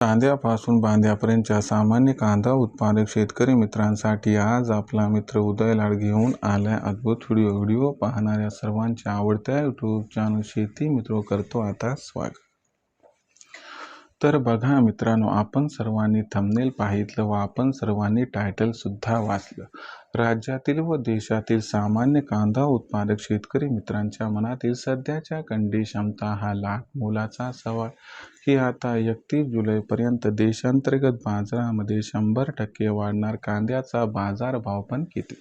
कांद्यापासून बांध्यापर्यंतच्या सामान्य कांदा उत्पादक शेतकरी मित्रांसाठी आज आपला मित्र उदय लाड घेऊन आलाय अद्भुत व्हिडिओ व्हिडिओ पाहणाऱ्या सर्वांच्या आवडत्या यूट्यूब चॅनल शेती मित्र करतो आता स्वागत. तर बघा मित्रांनो आपण सर्वांनी थंबनेल पाहितलं व आपण सर्वांनी टायटल सुद्धा वाचलं. राज्यातील व देशातील सामान्य कांदा उत्पादक शेतकरी मित्रांच्या मनातील सध्याच्या कंडिशनचा हा लाख मोलाचा सवाल. की आता एकतीस जुलैपर्यंत देशांतर्गत बाजारामध्ये शंभर टक्के वाढणार कांद्याचा बाजारभाव पण किती?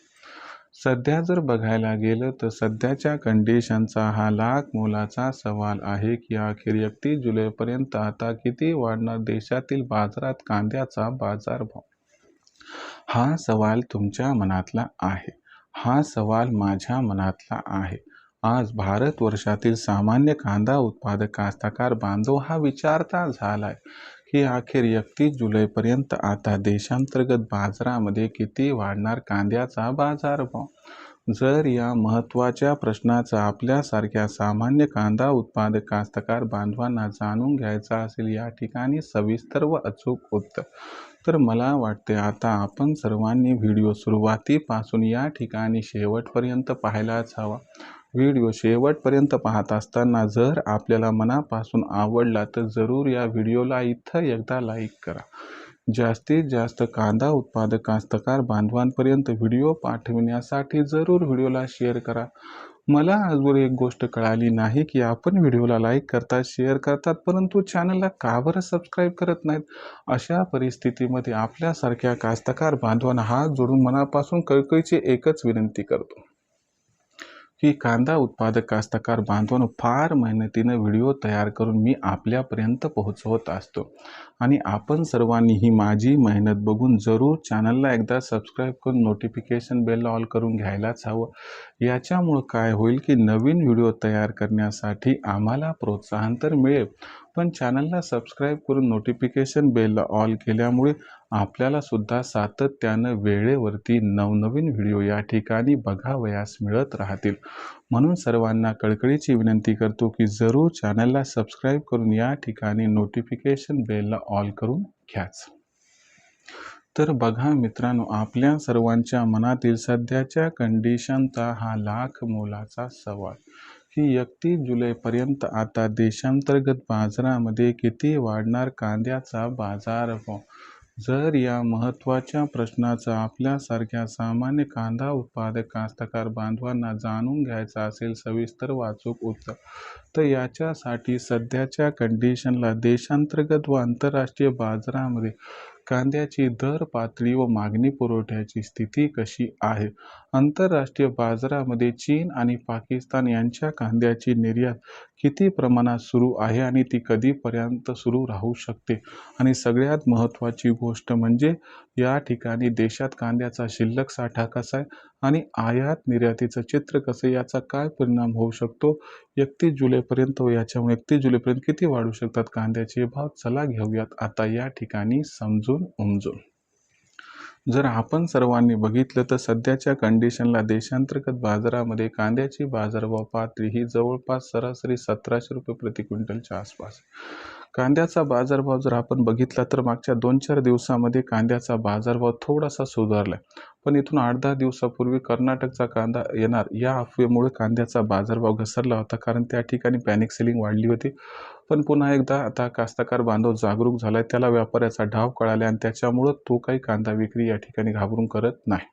सध्या जर बघायला गेलं तर सध्याच्या कंडिशनचा हा लाख मोलाचा सवाल आहे की अखेर एकतीस जुलैपर्यंत आता किती वाढणार देशातील बाजारात कांद्याचा बाजारभाव? हा सवाल तुमच्या मनातला आहे. हा सवाल माझ्या मनातला आहे. आज भारतवर्षातील सामान्य कांदा उत्पादक कास्तकार बांधव हा विचारता झालाय की अखेर एकतीस जुलैपर्यंत आता देशांतर्गत बाजारामध्ये किती वाढणार कांद्याचा बाजारभाव? जर या महत्त्वाच्या प्रश्नाचा आपल्यासारख्या सामान्य कांदा उत्पादक कास्तकार बांधवांना जाणून घ्यायचा असेल या ठिकाणी सविस्तर व अचूक उत्तर. तर मला वाटते आता आपण सर्वांनी व्हिडिओ सुरुवातीपासून या ठिकाणी शेवटपर्यंत पाहायलाच हवा. व्हिडिओ शेवटपर्यंत पाहत असताना जर आपल्याला मनापासून आवडला तर जरूर या व्हिडिओला इथं एकदा लाईक करा. जास्तीत जास्त कांदा उत्पादक कास्तकार बांधवांपर्यंत व्हिडिओ पाठविण्यासाठी जरूर व्हिडिओला शेअर करा. मला आजवर एक गोष्ट कळाली नाही की आपण व्हिडिओला लाईक करतात शेअर करतात परंतु चॅनलला का बरं सबस्क्राईब करत नाहीत? अशा परिस्थितीमध्ये आपल्यासारख्या कास्तकार बांधवांना हात जोडून मनापासून कळकळीची एकच विनंती करतो. की कांदा उत्पादक कास्तकार बांधवांनो फार मेहनतीनं व्हिडिओ तयार करून मी आपल्यापर्यंत पोहोचवत असतो. आणि आपण सर्वांनी ही माझी मेहनत बघून जरूर चॅनलला एकदा सबस्क्राईब करून नोटिफिकेशन बेल ऑल करून घ्यायलाच हवं. याच्यामुळं काय होईल की नवीन व्हिडिओ तयार करण्यासाठी आम्हाला प्रोत्साहन तर मिळेल पण चॅनलला सबस्क्राईब करून नोटिफिकेशन बेलला ऑल केल्यामुळे आपल्याला सुद्धा सातत्यानं वेळेवरती नवनवीन व्हिडिओ या ठिकाणी बघावयास मिळत राहतील. म्हणून सर्वांना कळकळीची विनंती करतो की जरूर चॅनलला सबस्क्राईब करून या ठिकाणी नोटिफिकेशन बेलला ऑल करून घ्याच. तर बघा मित्रांनो आपल्या सर्वांच्या मनातील सध्याच्या कंडिशनचा हा लाख मोलाचा सवाल. की एकतीस जुलैपर्यंत आता देशांतर्गत बाजारामध्ये किती वाढणार कांद्याचा बाजारभाव हो? जर या महत्त्वाच्या प्रश्नाचा आपल्यासारख्या सामान्य कांदा उत्पादक कास्तकार बांधवांना जाणून घ्यायचा असेल सविस्तर वाचूक उत्तर तर याच्यासाठी सध्याच्या कंडिशनला देशांतर्गत व आंतरराष्ट्रीय बाजारामध्ये कांद्याची दर पातळी व मागणी पुरवठ्याची स्थिती कशी आहे? आंतरराष्ट्रीय बाजारामध्ये चीन आणि पाकिस्तान यांच्या कांद्याची निर्यात किती प्रमाणात सुरू आहे आणि ती कधीपर्यंत सुरू राहू शकते? आणि सगळ्यात महत्त्वाची गोष्ट म्हणजे या ठिकाणी देशात कांद्याचा शिल्लक साठा कसा आहे आणि आयात निर्यातीचं चित्र कसं याचा काय परिणाम होऊ शकतो? एकतीस जुलैपर्यंत व याच्यामुळे एकतीस जुलैपर्यंत किती वाढू शकतात? कांद्याचे भाव? चला घेऊयात. आता या ठिकाणी समजून उमजून. जर आपण सर्वांनी बघितलं तर सध्याच्या कंडिशनला देशांतर्गत बाजारामध्ये कांद्याची बाजारभाव पातळी ही जवळपास सरासरी सतराशे रुपये प्रति क्विंटलच्या आसपास कांद्याचा बाजारभाव जर आपण बघितला तर मागच्या दोन चार दिवसामध्ये कांद्याचा बाजारभाव थोडासा सुधारला पण इथून आठ दहा दिवसापूर्वी कर्नाटकचा कांदा येणार या अफवेमुळे कांद्याचा बाजारभाव घसरला होता कारण त्या ठिकाणी पॅनिक सेलिंग वाढली होती. पण पुन्हा एकदा आता कास्तकार बांधव जागरूक झालाय. त्याला व्यापाऱ्याचा ढाव कळाला आणि त्याच्यामुळं तो काही कांदा विक्री या ठिकाणी घाबरून करत नाही.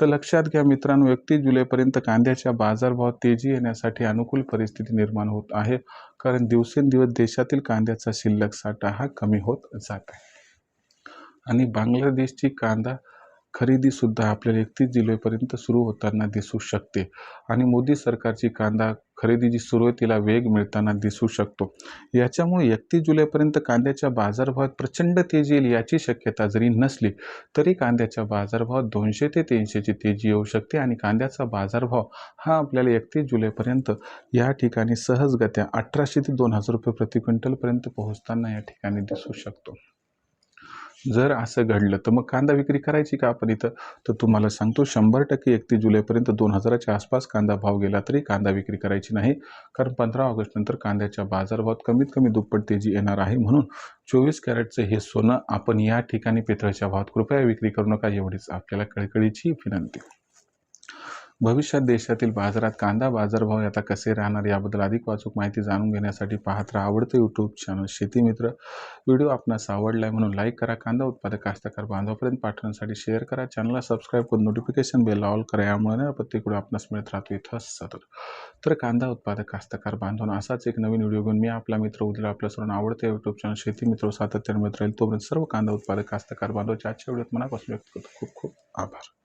तर लक्षात घ्या मित्रांनो एकतीस जुलैपर्यंत कांद्याच्या बाजारभाव तेजी येण्यासाठी अनुकूल परिस्थिती निर्माण होत आहे. कारण दिवसेंदिवस देशातील कांद्याचा शिल्लक साठा हा कमी होत जात आहे. आणि बांगलादेशची कांदा खरेदीसुद्धा आपल्याला एकतीस जुलैपर्यंत सुरू होताना दिसू शकते आणि मोदी सरकारची कांदा खरेदी जी सुरुवातीला वेग मिळताना दिसू शकतो. याच्यामुळे एकतीस जुलैपर्यंत कांद्याच्या बाजारभावात प्रचंड तेजी येईल याची शक्यता जरी नसली तरी कांद्याच्या बाजारभावात दोनशे ते तीनशेची तेजी येऊ शकते आणि कांद्याचा बाजारभाव हा आपल्याला एकतीस जुलैपर्यंत या ठिकाणी सहजगत्या अठराशे ते दोन हजार रुपये प्रति क्विंटलपर्यंत पोहोचताना या ठिकाणी दिसू शकतो. जर असं घडलं तर मग कांदा विक्री करायची का आपण इथं? तर तुम्हाला सांगतो शंभर टक्के एकतीस जुलैपर्यंत दोन हजाराच्या आसपास कांदा भाव गेला तरी कांदा विक्री करायची नाही. कारण पंधरा ऑगस्ट नंतर कांद्याच्या बाजारभावात कमीत कमी दुप्पट तेजी येणार आहे म्हणून चोवीस कॅरेटचं हे सोनं आपण या ठिकाणी पितळच्या भावात कृपया विक्री करू नका एवढीच आपल्याला कळकळीची विनंती. भविष्यात देशातील बाजारात कांदा बाजारभाव आता कसे राहणार याबद्दल अधिक वाचूक माहिती जाणून घेण्यासाठी पाहत राहा आवडतं यूट्यूब चॅनल शेतीमित्र व्हिडिओ आपणास आवडला आहे म्हणून लाईक करा कांदा उत्पादक कास्तकार बांधवापर्यंत पाठवण्यासाठी शेअर करा चॅनलला सबस्क्राईब करून नोटिफिकेशन बेल ऑल करा यामुळे प्रत्येक व्हिडिओ आपणास मिळत राहतो इथं सतत. तर कांदा उत्पादक कास्तकार बांधवांना असाच एक नवीन व्हिडिओ घेऊन मी आपला मित्र उद्या आपल्या सर्वांना आवडतं यूट्यूब चॅनल शेतीमित्र सातत्याने मित्र राहील. तोपर्यंत सर्व कांदा उत्पादक कास्तकार बांधवाच्या आजच्या व्हिडिओत मनापासून व्यक्त करतो खूप खूप आभार.